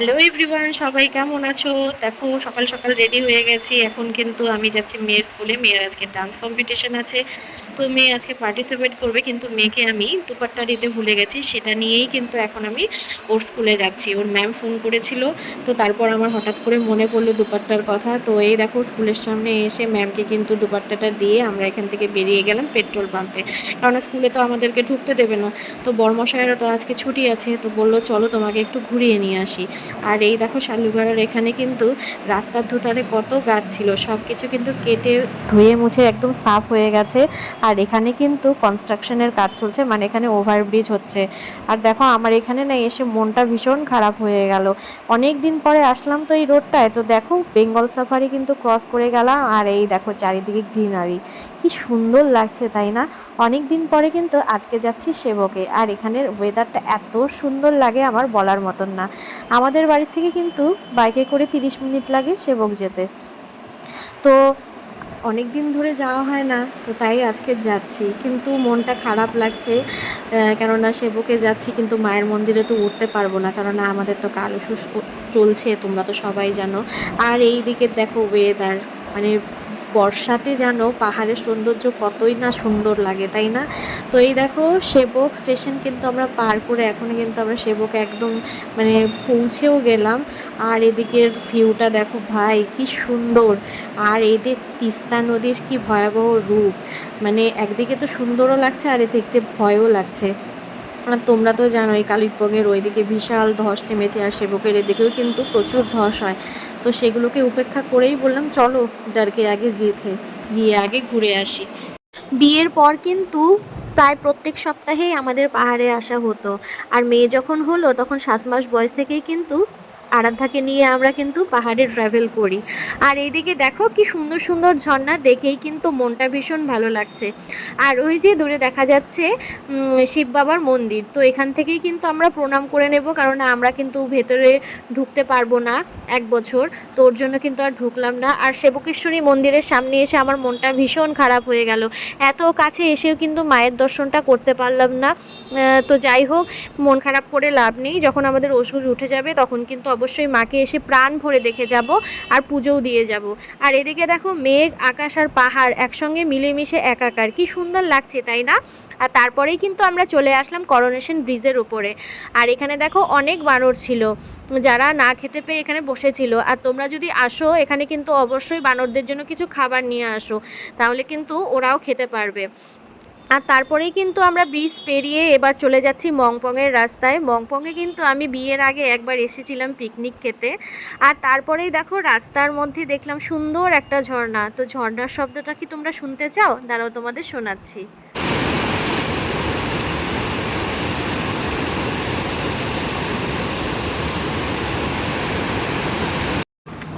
Hello everyone সবাই কেমন আছো? দেখো, সকাল সকাল রেডি হয়ে গেছি। এখন কিন্তু আমি যাচ্ছি মেয়ের স্কুলে। মেয়ের আজকে ডান্স কম্পিটিশন আছে। তো মেয়ে আজকে পার্টিসিপেট করবে, কিন্তু মেয়েকে আমি দুপাট্টা দিতে ভুলে গেছি। সেটা নিয়েই কিন্তু এখন আমি ওর স্কুলে যাচ্ছি। ওর ম্যাম ফোন করেছিল। তো তারপর আমার হঠাৎ করে মনে পড়ল দুপাট্টার কথা। তো এই দেখো, স্কুলের সামনে এসে ম্যামকে কিন্তু দুপাট্টাটা দিয়ে আমরা এখান থেকে বেরিয়ে গেলাম পেট্রোল পাম্পে কারণ স্কুলে তো আমাদেরকে ঢুকতে দেবে না। তো বর্মশায়েরও তো আজকে ছুটি আছে। তো বলল, চলো তোমাকে একটু ঘুরিয়ে নিয়ে আসি। আর এই দেখো শালুঘাড়ার এখানে কিন্তু রাস্তার দুধারে কত গাছ ছিল সব কিছু কিন্তু কেটে ধুয়ে মুছে একদম সাফ হয়ে গেছে। আর এখানে কিন্তু কনস্ট্রাকশনের কাজ চলছে মানে এখানে ওভারব্রিজ হচ্ছে। আর দেখো আমার এখানে না এসে মনটা ভীষণ খারাপ হয়ে গেল। অনেক দিন পরে আসলাম তো এই রোডটায়, তো দেখো বেঙ্গল সাফারি কিন্তু ক্রস করে গেলাম, আর এই দেখো চারিদিকে গ্রিনারি কি সুন্দর লাগছে, তাই না? অনেক দিন পরে কিন্তু আজকে যাচ্ছি সেবকে, আর এখানের ওয়েদারটা এত সুন্দর লাগে আমার বলার মতন না। আমাদের বাড়ির থেকে কিন্তু বাইকে করে তিরিশ মিনিট লাগে সেবক যেতে। তো অনেক দিন ধরে যাওয়া হয় না, তো তাই আজকে যাচ্ছি। কিন্তু মনটা খারাপ লাগছে কেননা সেবকে যাচ্ছি, কিন্তু মায়ের মন্দিরে তো উঠতে পারব না, কেননা আমাদের তো কালো চলছে, তোমরা তো সবাই জানো। আর এই দিকে দেখো ওয়েদার মানে বর্ষাতে যেন পাহাড়ের সৌন্দর্য কতই না সুন্দর লাগে, তাই না? তো এই দেখো, সেবক স্টেশন কিন্তু আমরা পার করে এখন কিন্তু আমরা সেবক একদম মানে পৌঁছেও গেলাম। আর এদিকের ভিউটা দেখো ভাই, কি সুন্দর! আর এদের তিস্তা নদীর কি ভয়াবহ রূপ! মানে একদিকে তো সুন্দরও লাগছে, আর এ দেখতে ভয়ও লাগছে। আর তোমরা তো জানো এই কালিম্পংয়ের ওইদিকে বিশাল ধস নেমেছে আর সেবকের এদিকেও কিন্তু প্রচুর ধস হয়। তো সেগুলোকে উপেক্ষা করেই বললাম, চলো ডারকে আগে যেতে, গিয়ে আগে ঘুরে আসি। বিয়ের পর কিন্তু প্রায় প্রত্যেক সপ্তাহেই আমাদের পাহাড়ে আসা হতো। আর মেয়ে যখন হলো, তখন সাত মাস বয়স থেকেই কিন্তু আরাধ্যাকে নিয়ে আমরা কিন্তু পাহাড়ে ট্রাভেল করি। আর এইদিকে দেখো কি সুন্দর সুন্দর ঝর্ণা, দেখেই কিন্তু মনটা ভীষণ ভালো লাগছে। আর ওই যে দূরে দেখা যাচ্ছে শিব বাবার মন্দির। তো এখান থেকেই কিন্তু আমরা প্রণাম করে নেব, কারণ আমরা কিন্তু ভেতরে ঢুকতে পারব না এক বছর। তো ওর জন্য কিন্তু আর ঢুকলাম না। আর সেবকেশ্বরী মন্দিরের সামনে এসে আমার মনটা ভীষণ খারাপ হয়ে গেল। এত কাছে এসেও কিন্তু মায়ের দর্শনটা করতে পারলাম না। তো যাই হোক, মন খারাপ করে লাভ নেই। যখন আমাদের ওষুধ উঠে যাবে, তখন কিন্তু অবশ্যই মাকে এসে প্রাণ ভরে দেখে যাব আর পুজোও দিয়ে যাব। আর এদিকে দেখো মেঘ, আকাশ আর পাহাড় একসঙ্গে মিলেমিশে একাকার। কি সুন্দর লাগছে, তাই না? আর তারপরেই কিন্তু আমরা চলে আসলাম করোনেশন ব্রিজের উপরে। আর এখানে দেখো অনেক বানর ছিল, যারা না খেতে পেয়ে এখানে বসেছিল। আর তোমরা যদি আসো, এখানে কিন্তু অবশ্যই বানরদের জন্য কিছু খাবার নিয়ে আসো। তাহলে কিন্তু ওরাও খেতে পারবে। আর তারপরেই কিন্তু আমরা ব্রিজ পেরিয়ে এবার চলে যাচ্ছি মংপংয়ের রাস্তায়। মংপংয়ে কিন্তু আমি বিয়ের আগে একবার এসেছিলাম পিকনিক খেতে। আর তারপরেই দেখো রাস্তার মধ্যে দেখলাম সুন্দর একটা ঝর্ণা। তো ঝর্ণার শব্দটা কি তোমরা শুনতে চাও? দাঁড়াও তোমাদের শোনাচ্ছি।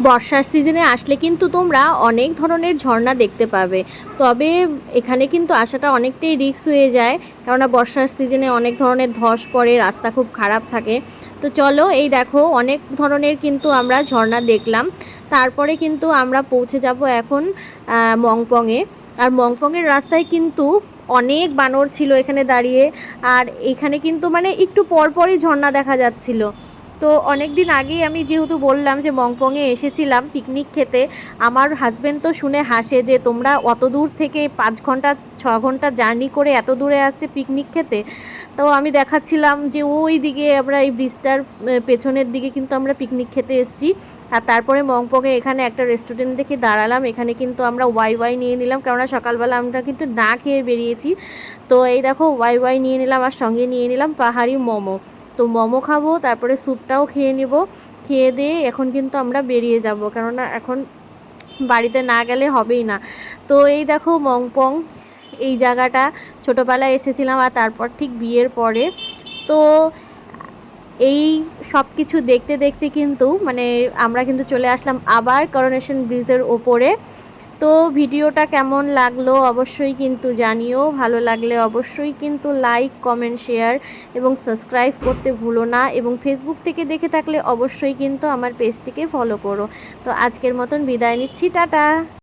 বর্ষার সিজনে আসলে কিন্তু তোমরা অনেক ধরনের ঝর্ণা দেখতে পাবে। তবে এখানে কিন্তু আসাটা অনেকটাই রিস্ক হয়ে যায়, কেননা বর্ষার সিজনে অনেক ধরনের ধস পড়ে, রাস্তা খুব খারাপ থাকে। তো চলো এই দেখো, অনেক ধরনের কিন্তু আমরা ঝর্ণা দেখলাম। তারপরে কিন্তু আমরা পৌঁছে যাব এখন মংপংয়ে। আর মংপংয়ের রাস্তায় কিন্তু অনেক বানর ছিল এখানে দাঁড়িয়ে। আর এখানে কিন্তু মানে একটু পরপরই ঝর্ণা দেখা যাচ্ছিল। তো অনেক দিন আগেই আমি যেহেতু বললাম যে মংপংয়ে এসেছিলাম পিকনিক খেতে, আমার হাজব্যান্ড তো শুনে হাসে যে তোমরা অত দূর থেকে পাঁচ ঘণ্টা, ছ ঘণ্টা জার্নি করে এত দূরে আসতে পিকনিক খেতে। তো আমি দেখাচ্ছিলাম যে ওই দিকে আমরা এই ব্রিজটার পেছনের দিকে কিন্তু আমরা পিকনিক খেতে এসেছি। আর তারপরে মংপংয়ে এখানে একটা রেস্টুরেন্ট দেখে দাঁড়ালাম, এখানে কিন্তু আমরা ওয়াই ওয়াই নিয়ে নিলাম, কেননা সকালবেলা আমরা কিন্তু না খেয়ে বেরিয়েছি। তো এই দেখো ওয়াই ওয়াই নিয়ে নিলাম আর সঙ্গে নিয়ে নিলাম পাহাড়ি মোমো। তো মোমো খাব, তারপরে স্যুপটাও খেয়ে নেব। খেয়ে দিয়ে এখন কিন্তু আমরা বেরিয়ে যাব, কেননা এখন বাড়িতে না গেলে হবেই না। তো এই দেখো মংপং, এই জায়গাটা। ছোটোবেলায় এসেছিলাম আর তারপর ঠিক বিয়ের পরে। তো এই সব কিছু দেখতে দেখতে কিন্তু মানে আমরা কিন্তু চলে আসলাম আবার করোনেশন ব্রিজের ওপরে। তো ভিডিওটা কেমন লাগল অবশ্যই কিন্তু জানিও। ভালো লাগলে অবশ্যই কিন্তু লাইক কমেন্ট শেয়ার এবং সাবস্ক্রাইব করতে ভুলো না এবং ফেসবুক থেকে দেখে থাকলে অবশ্যই কিন্তু আমার পেজটিকে ফলো করো। তো আজকের মতন বিদায় নিচ্ছি, টাটা।